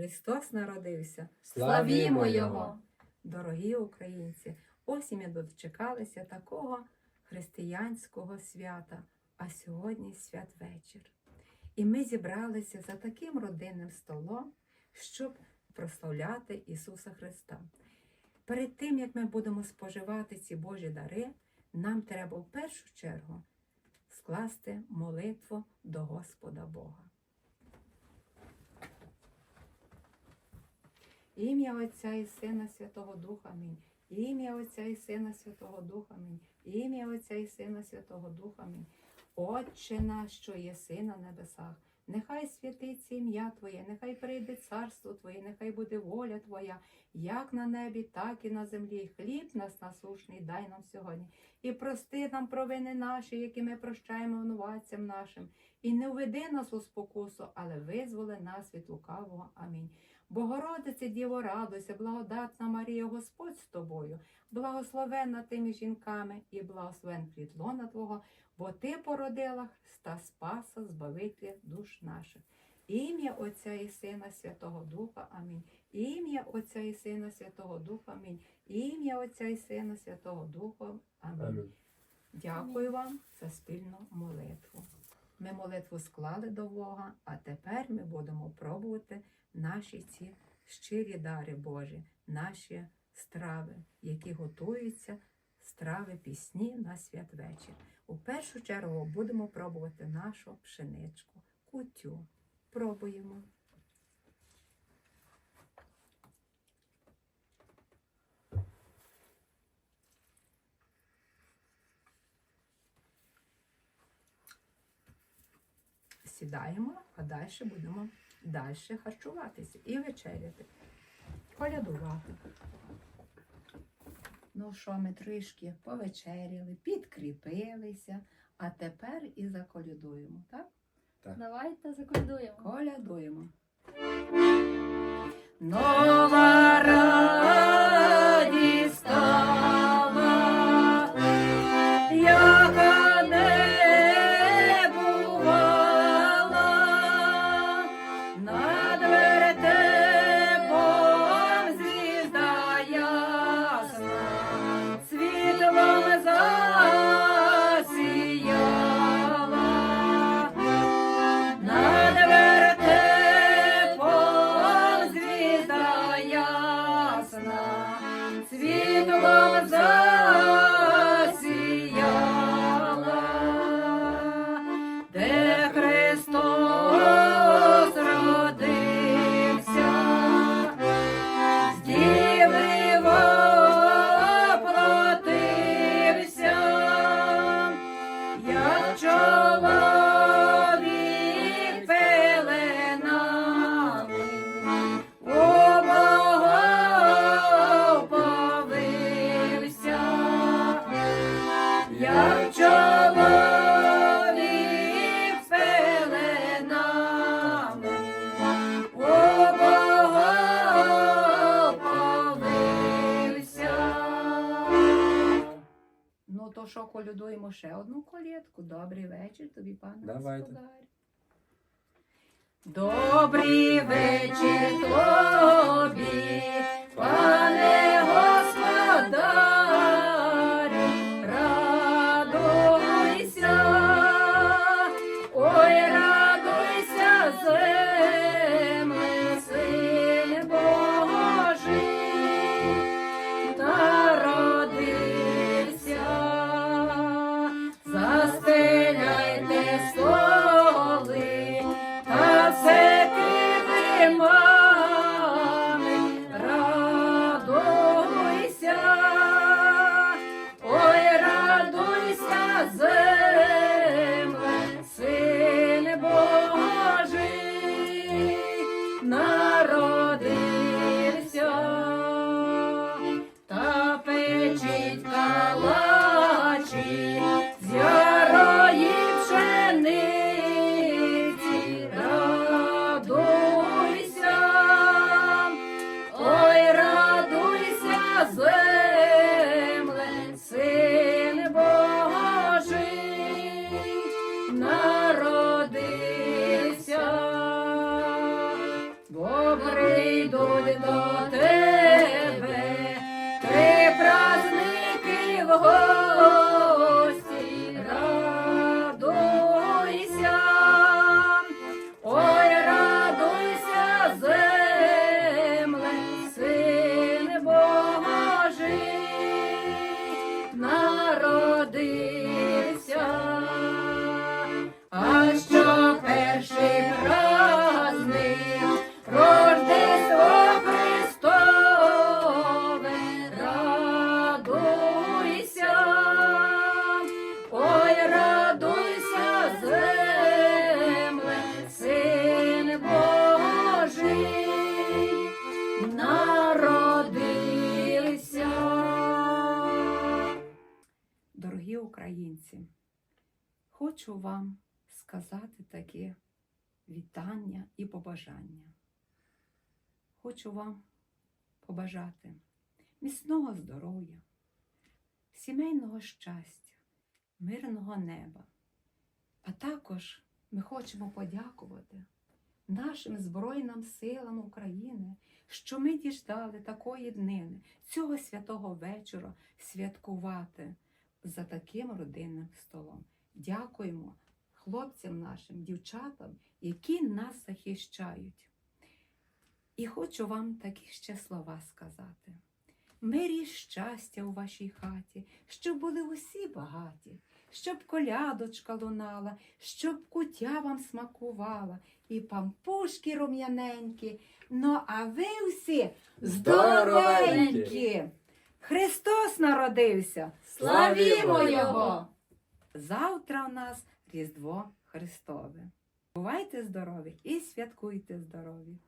Христос народився. Славімо Його! Дорогі українці, ось і ми дочекалися такого християнського свята, а сьогодні святвечір. І ми зібралися за таким родинним столом, щоб прославляти Ісуса Христа. Перед тим, як ми будемо споживати ці Божі дари, нам треба в першу чергу скласти молитву до Господа Бога. Ім'я Отця і Сина Святого Духа Амінь. Ім'я Отця і Сина Святого Духа Амінь. Ім'я Отця і Сина Святого Духа Амінь. Отче наш, що єси на небесах, нехай святиться ім'я Твоє, нехай прийде царство Твоє, нехай буде воля Твоя, як на небі, так і на землі. Хліб нас насушний дай нам сьогодні. І прости нам провини наші, які ми прощаємо винуватцям нашим. І не введи нас у спокусу, але визволи нас від лукавого. Амінь. Богородице, Діво, радуйся, благодатна Марія, Господь з тобою, благословенна тими жінками і благословен плід лона Твого, бо Ти породила Христа Спаса, Збавителя душ наших. Ім'я Отця і Сина Святого Духа. Амінь. Ім'я Отця і Сина Святого Духа. Амінь. Ім'я Отця і Сина Святого Духа. Амінь. Амінь. Дякую вам за спільну молитву. Ми молитву склали до Бога, а тепер ми будемо пробувати наші ці щирі дари Божі, наші страви, які готуються, страви пісні на святвечір. У першу чергу будемо пробувати нашу пшеничку, кутю. Пробуємо. Сідаємо, а далі будемо далі харчуватися і вечеряти, колядувати. Ну що, ми трішки повечеряли, підкріпилися, а тепер і заколядуємо, так? Давайте заколядуємо. Колядуємо. Нова що колядуємо ще одну колядку? Добрий вечір тобі, пане Давайте. господарю. Добрий вечір тобі, калачі. Хочу вам сказати таке вітання і побажання. Хочу вам побажати міцного здоров'я, сімейного щастя, мирного неба. А також ми хочемо подякувати нашим Збройним силам України, що ми діждали такої днини, цього святого вечора святкувати за таким родинним столом. Дякуємо хлопцям нашим, дівчатам, які нас захищають. І хочу вам такі ще слова сказати. Мирі щастя у вашій хаті, щоб були усі багаті, щоб колядочка лунала, щоб кутя вам смакувала, і пампушки рум'яненькі. Ну, а ви всі здоровенькі! Христос народився! Славімо Його! Завтра у нас Різдво Христове. Бувайте здорові і святкуйте здорові!